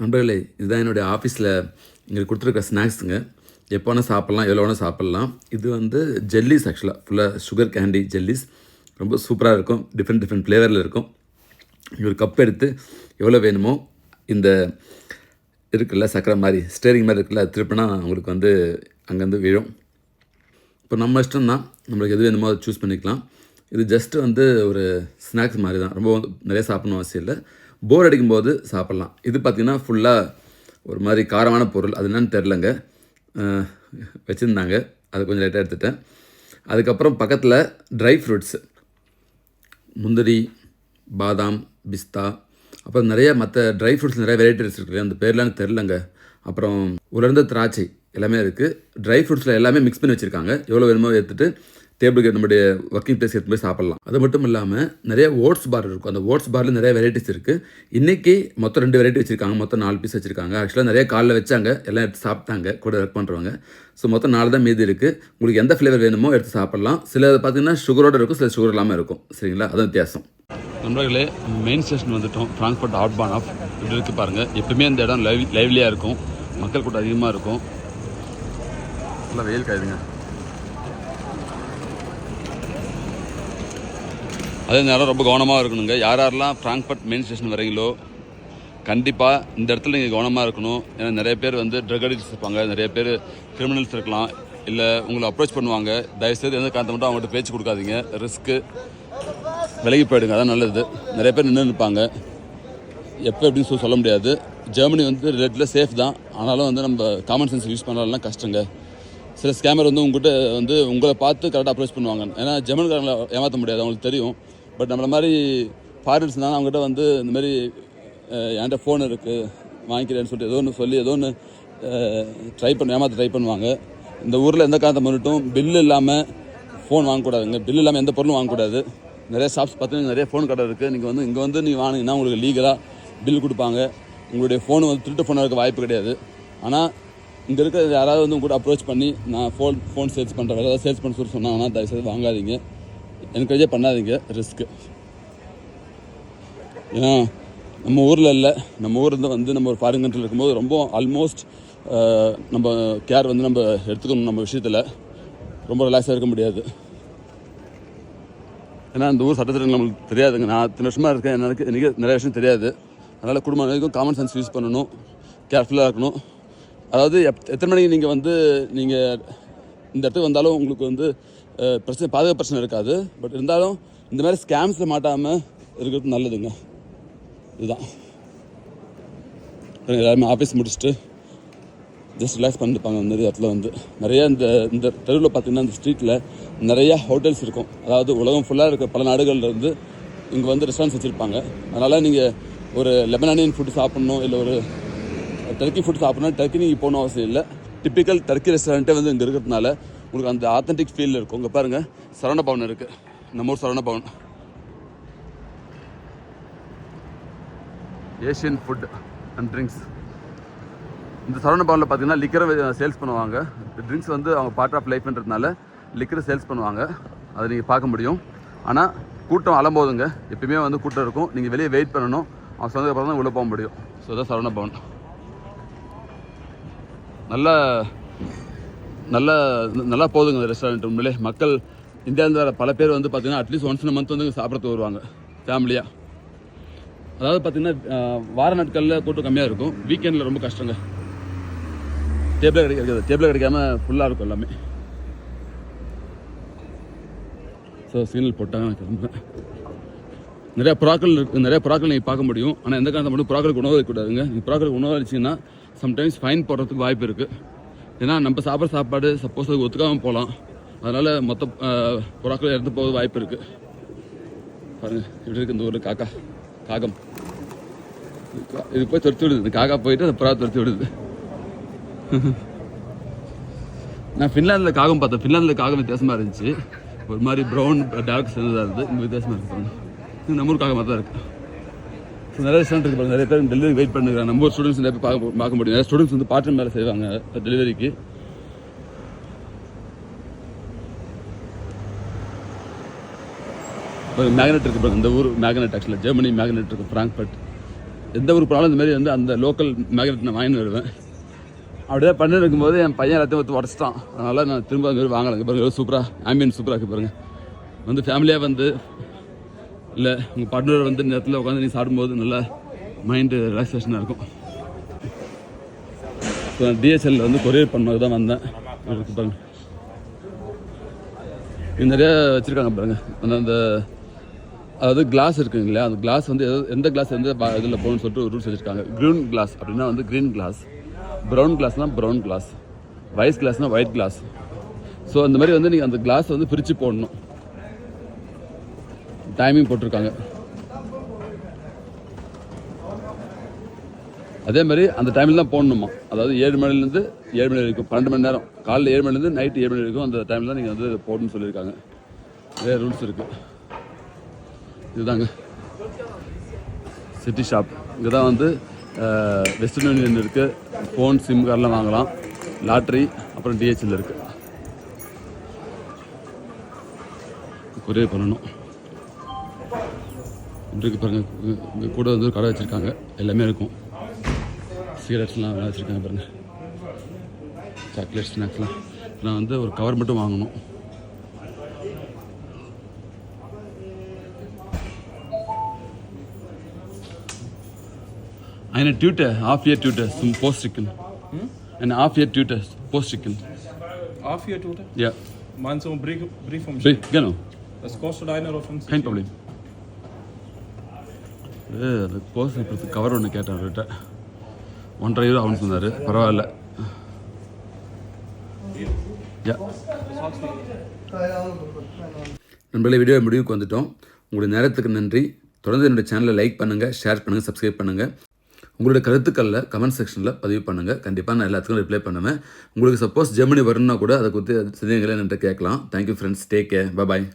நண்பர்களே இதுதான் என்னுடைய ஆஃபீஸில் இங்கே கொடுத்துருக்க ஸ்நாக்ஸுங்க. எப்போ வேணால் சாப்பிட்லாம் எவ்வளோ வேணால் சாப்பிட்லாம். இது வந்து ஜெல்லிஸ் ஆக்சுவலாக ஃபுல்லாக சுகர் கேண்டி ஜெல்லிஸ் ரொம்ப சூப்பராக இருக்கும். டிஃப்ரெண்ட் டிஃப்ரெண்ட் ஃப்ளேவரில் இருக்கும். ஒரு கப் எடுத்து எவ்வளோ வேணுமோ இந்த இருக்குல்ல சக்கரை மாதிரி ஸ்டேரிங் மாதிரி இருக்குல்ல அது திருப்பினா உங்களுக்கு வந்து அங்கேருந்து விழும். இப்போ நம்ம இஷ்டம் தான் நம்மளுக்கு எது வேணுமோ அதை சூஸ் பண்ணிக்கலாம். இது ஜஸ்ட்டு வந்து ஒரு ஸ்நாக்ஸ் மாதிரி தான் ரொம்ப வந்து நிறைய சாப்பிடணும் அவசியம் இல்லை. போர் அடிக்கும்போது சாப்பிட்லாம். இது பார்த்திங்கன்னா ஃபுல்லாக ஒரு மாதிரி காரமான பொருள். அது என்னன்னு தெரிலங்க வச்சுருந்தாங்க. அது கொஞ்சம் லைட்டாக எடுத்துட்டேன். அதுக்கப்புறம் பக்கத்தில் ட்ரை ஃப்ரூட்ஸு முந்திரி பாதாம் பிஸ்தா. அப்புறம் நிறைய மற்ற ட்ரை ஃப்ரூட்ஸ் நிறைய வெரைட்டிஸ் இருக்குது. அந்த பேர்லாம் தெரிலங்க அப்புறம் உலர்ந்த திராட்சை எல்லாமே இருக்குது ட்ரை ஃப்ரூட்ஸில் எல்லாமே மிக்ஸ் பண்ணி வச்சுருக்காங்க. எவ்வளோ வேணுமோ எடுத்துகிட்டு டேபிளுக்கு நம்முடைய ஒர்க்கிங் பிளேஸ் எடுத்து போய் சாப்பிட்லாம். அது மட்டும் இல்லாமல் நிறைய ஓட்ஸ் பார் இருக்கும். அந்த ஓட்ஸ் பாரில் நிறைய வெரைட்டிஸ் இருக்குது இன்றைக்கி மொத்தம் ரெண்டு வெரைட்டி வச்சுருக்காங்க. மொத்தம் நாலு பீஸ் வச்சுருக்காங்க. ஆக்சுவலாக நிறைய காலில் வச்சாங்க. எல்லாம் எடுத்து சாப்பிட்டாங்க. கூட ஒர்க் பண்ணுறவங்க ஸோ மொத்தம் நாலு தான் மீதி இருக்குது உங்களுக்கு எந்த ஃப்ளேவர் வேணுமோ எடுத்து சாப்பிட்லாம். சில பார்த்தீங்கன்னா சுகரோட இருக்கும். சில சுகர் இல்லாமல் இருக்கும். சரிங்களா? அதான் வித்தியாசம். நண்பர்களே மெயின் ஸ்டேஷன் வந்துட்டோம். ஃப்ராங்க்ஃபர்ட் அவுட் பான் ஆஃப் இப்படி இருக்குது பாருங்கள் எப்பவுமே இந்த இடம் லைவ் லைவ்லியாக இருக்கும். மக்கள் கூட்டம் அதிகமாக இருக்கும். நல்லா வெயில் காயுதுங்க. அதே நேரம் ரொம்ப கவனமாக இருக்கணுங்க. யார் யாரெல்லாம் ஃப்ராங்க்ஃபர்ட் மெயின் ஸ்டேஷன் வரீங்களோ கண்டிப்பாக இந்த இடத்துல நீங்கள் கவனமாக இருக்கணும். ஏன்னா நிறைய பேர் வந்து ட்ரக் அடிக்ட்ஸ் இருப்பாங்க. நிறைய பேர் கிரிமினல்ஸ் இருக்கலாம். இல்லை உங்களை அப்ரோச் பண்ணுவாங்க. தயவுசெய்து எந்த காரணத்தை மட்டும் அவங்கள்ட்ட பேச்சு கொடுக்காதீங்க. ரிஸ்க்கு விலகி போயிடுங்க. அதான் நல்லது. நிறைய பேர் நின்று நிற்பாங்க. எப்போ எப்படின்னு சொல்லி சொல்ல முடியாது. ஜெர்மனி வந்து ரிலேட்டில் சேஃப் தான். ஆனாலும் வந்து நம்ம காமன் சென்ஸ் யூஸ் பண்ணலாம் கஷ்டங்க. சில ஸ்கேமர் வந்து உங்ககிட்ட வந்து உங்களை பார்த்து கரெக்டாக அப்ரோச் பண்ணுவாங்க. ஏன்னா ஜெர்மன்காரங்களை ஏமாற்ற முடியாது. அவங்களுக்கு தெரியும். பட் நம்மளை மாதிரி ஃபாரின்ஸ் தான் அவங்ககிட்ட வந்து இந்த மாதிரி என்கிட்ட ஃபோன் இருக்குது வாங்கிக்கிறேன்னு சொல்லிட்டு ஏதோ ஒன்று சொல்லி ஏதோ ஒன்று ட்ரை பண்ண ஏமாற்ற ட்ரை பண்ணுவாங்க. இந்த ஊரில் எந்த காரணத்தை முன்னிட்டும் பில்லு இல்லாமல் ஃபோன் வாங்கக்கூடாதுங்க. பில் இல்லாமல் எந்த பொருளும் வாங்கக்கூடாது. நிறைய ஷாப்ஸ் பார்த்தீங்கன்னா நிறைய ஃபோன் கடை இருக்குது நீங்கள் வந்து இங்கே வந்து நீங்கள் வாங்கினீங்கன்னா உங்களுக்கு லீகலாக பில் கொடுப்பாங்க. உங்களுடைய ஃபோன் வந்து திருட்டு ஃபோனாக இருக்க வாய்ப்பு கிடையாது. ஆனால் இங்கே இருக்கிற யாராவது வந்து உங்கள்கிட்ட அப்ரோச் பண்ணி நான் ஃபோன் ஃபோன் சேல்ஸ் பண்ணுறேன் வேறு ஏதாவது சேல்ஸ் பண்ண சொல்லி சொன்னாங்கன்னா தயவுசெய்து வாங்காதீங்க. என்கரேஜே பண்ணாதீங்க ரிஸ்க்கு ஏன்னா நம்ம ஊரில் இல்லை நம்ம ஊரில் வந்து நம்ம ஒரு ஃபாரின் கண்ட்ரியில் இருக்கும்போது ரொம்ப ஆல்மோஸ்ட் நம்ம கேர் வந்து நம்ம எடுத்துக்கணும் நம்ம விஷயத்தில். ரொம்ப ரிலாக்ஸாக இருக்க முடியாது. ஏன்னா அந்த ஊர் சட்டத்திட்டங்கள் நம்மளுக்கு தெரியாதுங்க. நான் அத்தனை வருஷமாக இருக்கேன். எனக்கு எனக்கு நிறைய விஷயம் தெரியாது. அதனால் குடும்பம் வரைக்கும் காமன் சென்ஸ் யூஸ் பண்ணணும். கேர்ஃபுல்லாக இருக்கணும். அதாவது எப் எத்தனை மணிக்கு நீங்கள் வந்து நீங்கள் இந்த இடத்துக்கு வந்தாலும் உங்களுக்கு வந்து பிரச்சனை பாதுகாப்பு பிரச்சனை இருக்காது. பட் இருந்தாலும் இந்த மாதிரி ஸ்கேம்ஸில் மாட்டாமல் இருக்கிறது நல்லதுங்க. இதுதான். எல்லாருமே ஆஃபீஸ் முடிச்சுட்டு ஜஸ்ட் ரிலாக்ஸ் பண்ணிருப்பாங்க அந்த மாதிரி இடத்துல வந்து. நிறைய இந்த இந்த தெருவில் பார்த்தீங்கன்னா இந்த ஸ்ட்ரீட்டில் நிறையா ஹோட்டல்ஸ் இருக்கும். அதாவது உலகம் ஃபுல்லாக இருக்க பல நாடுகள்லேருந்து இங்கே வந்து ரெஸ்டாரண்ட்ஸ் வச்சுருப்பாங்க. அதனால் நீங்கள் ஒரு லெபனானியன் ஃபுட் சாப்பிட்ணும் இல்லை ஒரு டர்க்கி ஃபுட் சாப்பிட்ணும். டர்க்கி நீங்கள் போகணும் அவசியம் இல்லை. டிப்பிக்கல் டர்க்கி ரெஸ்டாரண்ட்டே வந்து இங்கே இருக்கிறதுனால உங்களுக்கு அந்த ஆத்தென்டிக் ஃபீல் இருக்கும் இங்கே பாருங்கள் சரவண பவன் இருக்குது நம்ம ஊர் Saravana Bhavan. Asian food and drinks இந்த சரவண பவனில் பார்த்தீங்கன்னா லிக்கரை சேல்ஸ் பண்ணுவாங்க. ட்ரிங்க்ஸ் வந்து அவங்க பார்ட் ஆஃப் லைஃப்ன்றதுனால லிக்கரை சேல்ஸ் பண்ணுவாங்க. அதை நீங்கள் பார்க்க முடியும். ஆனால் கூட்டம் அலம்போதுங்க. எப்பயுமே வந்து கூட்டம் இருக்கும். நீங்கள் வெளியே வெயிட் பண்ணணும். அவங்க சொன்னதுக்கப்புறம் தான் உள்ளே போக முடியும். ஸோ இதான் சரவண பவன். நல்லா நல்லா நல்லா போகுதுங்க அந்த ரெஸ்டாரண்ட் உண்மையிலே. மக்கள் இந்தியாவில் வர பல பேர் வந்து பார்த்தீங்கன்னா அட்லீஸ்ட் ஒன்ஸ் இன் மந்த் வந்து இங்க சாப்பிட்றதுக்கு வருவாங்க ஃபேமிலியாக அதாவது பார்த்தீங்கன்னா வார நாட்களில் கூட்டம் கம்மியாக இருக்கும். வீக்கெண்டில் ரொம்ப கஷ்டங்க. டேபிளே கிடைக்காது. டேபிள் கிடைக்காம ஃபுல்லாக இருக்கும் எல்லாமே. ஸோ சிக்னல் போட்டாங்க நான் கிளம்புறேன். நிறைய புறாக்கள் இருக்கு நிறைய புறாக்கள் நீங்கள் பார்க்க முடியும். ஆனால் எந்த காரணத்தை மட்டும் புறாக்களுக்கு உணவு வைக்கக்கூடாதுங்க. நீங்கள் புறாக்களுக்கு உணவு அளிச்சிங்கன்னா சம்டைம்ஸ் ஃபைன் போடுறதுக்கு வாய்ப்பு இருக்குது ஏன்னா நம்ம சாப்பிட்ற சாப்பாடு சப்போஸ் அது ஒத்துக்காமல் போகலாம் அதனால் மொத்த அஹ், புறாக்கள் இறந்து போக வாய்ப்பு இருக்குது பாருங்கள் இப்படி இருக்கு இந்த ஊரில் காக்கா காகம். இது போய் துரத்தி விடுது. இந்த காக்கா போயிட்டு அந்த புறா துரத்தி விடுது. நான் ஃபின்லாந்தில் காகம் பார்த்தேன். ஃபின்லாந்தில் காகம் வித்தியாசமாக இருந்துச்சு. ஒரு மாதிரி ப்ரௌன் டார்க் சேர்ந்ததாக இருந்தது. இங்கே வித்தியாசமாக இருக்குது பாருங்க. நம்ம ஊர் காகமாக தான் இருக்குது நிறைய ரெஸ்டாரண்ட் இருக்கு நிறைய பேர் டெலிவரி வெயிட் பண்ணுறாங்க நம்ம ஸ்டூடெண்ட்ஸ் நிறைய பேர் பார்க்க பார்க்க முடியும். நிறைய ஸ்டூடெண்ட்ஸ் வந்து பார்ட் டைம் வேலை செய்வாங்க டெலிவரிக்கு மேக்னெட் இருக்கு பாருங்க. இந்த ஊர் மேக்னெட் ஆக்சுவலாக ஜெர்மனி மேக்னெட் இருக்கு ஃப்ராங்க்பர்ட் எந்த ஒரு ப்ராப்ளம் இந்த மாதிரி வந்து அந்த லோக்கல் மேக்னெட் நான் வாங்கிட்டு வருவேன். அப்படியே பண்ணிட்டு இருக்கும்போது என் பையன் எல்லாத்தையும் ஒத்து உடச்சிட்டான். அதனால் நான் திரும்ப அது மாதிரி வாங்கலைங்க பாருங்க சூப்பராக ஆம்பியன் சூப்பராக இருக்குது பாருங்கள் வந்து ஃபேமிலியாக வந்து இல்லை உங்கள் பார்ட்னர் வந்து இந்த இடத்துல உட்காந்து நீ சாப்பிடும்போது நல்லா மைண்டு ரிலாக்ஸேஷனாக இருக்கும். ஸோ நான் டிஹெச்எல்ல வந்து கொரியர் பண்ணது தான் வந்தேன். இருக்கு பாருங்க. இது நிறையா வச்சுருக்காங்க பாருங்க. அந்த அந்த அதாவது கிளாஸ் இருக்குங்க இல்லையா? அந்த கிளாஸ் வந்து எது- எந்த கிளாஸ் எந்த இதில் போகணும்னு சொல்லிட்டு ஒரு ரூல்ஸ் வச்சுருக்காங்க க்ரீன் கிளாஸ் அப்படின்னா வந்து க்ரீன் கிளாஸ் ப்ரௌன் கிளாஸ்னால் ப்ரௌன் கிளாஸ் வைட் கிளாஸ்னால் ஒயிட் கிளாஸ் ஸோ அந்த மாதிரி வந்து நீங்கள் அந்த கிளாஸ் வந்து பிரித்து போடணும். டைமிங் போட்டிருக்காங்க. அதே மாதிரி அந்த டைமில் தான் போடணுமா? அதாவது ஏழு மணிலேருந்து ஏழு மணி வரைக்கும் பன்னெண்டு மணி நேரம். காலைல ஏழு மணிலேருந்து நைட்டு ஏழு மணி வரைக்கும் அந்த டைமில் தான் நீங்கள் வந்து போடணும்னு சொல்லியிருக்காங்க. நிறைய ரூல்ஸ் இருக்குது இதுதாங்க. சிட்டி ஷாப் இங்கே தான் வந்து வெஸ்டர்ன் யூனியன் இருக்குது ஃபோன் சிம் கார்டெலாம் வாங்கலாம். லாட்ரி அப்புறம் டிஹெச்எல் இருக்குது கொரியர் பண்ணணும். இன்றைக்கு பாருங்கள் இங்கே கூட வந்து ஒரு கடை வச்சுருக்காங்க எல்லாமே இருக்கும் சிகரெட்ஸ்லாம் வேலை வச்சுருக்காங்க பாருங்கள் சாக்லேட் ஸ்நாக்ஸ்லாம் நான் வந்து ஒரு கவர் மட்டும் வாங்கணும் Eine Tüte, half year Tüte zum Postschicken. Hm? Eine half year Tüte Postschicken. Half year Tüte? Ja. Meinst du einen Brief, Brief vom Brief, genau. Das kostet 1,50 Euro. Kein Problem. அது post கொடுத்து cover ஒன்று கேட்டேன் அவர்கிட்ட. ஒன்றரை euro அவனு சொன்னார். பரவாயில்ல. நம்மளே நண்பர்களே வீடியோ முடிவுக்கு வந்துட்டோம். உங்களுடைய நேரத்துக்கு நன்றி. தொடர்ந்து என்னுடைய சேனலை லைக் பண்ணுங்கள் ஷேர் பண்ணுங்கள் சப்ஸ்கிரைப் பண்ணுங்கள் உங்களுடைய கருத்துக்களில் கமெண்ட் செக்ஷனில் பதிவு பண்ணுங்கள் கண்டிப்பாக நான் எல்லாத்துக்கும் ரிப்ளை பண்ணுவேன். உங்களுக்கு சப்போஸ் ஜெர்மனி வரணும்னா கூட அதை குறித்து சந்தேகங்களை என்கிட்ட கேட்கலாம். Thank you friends take care bye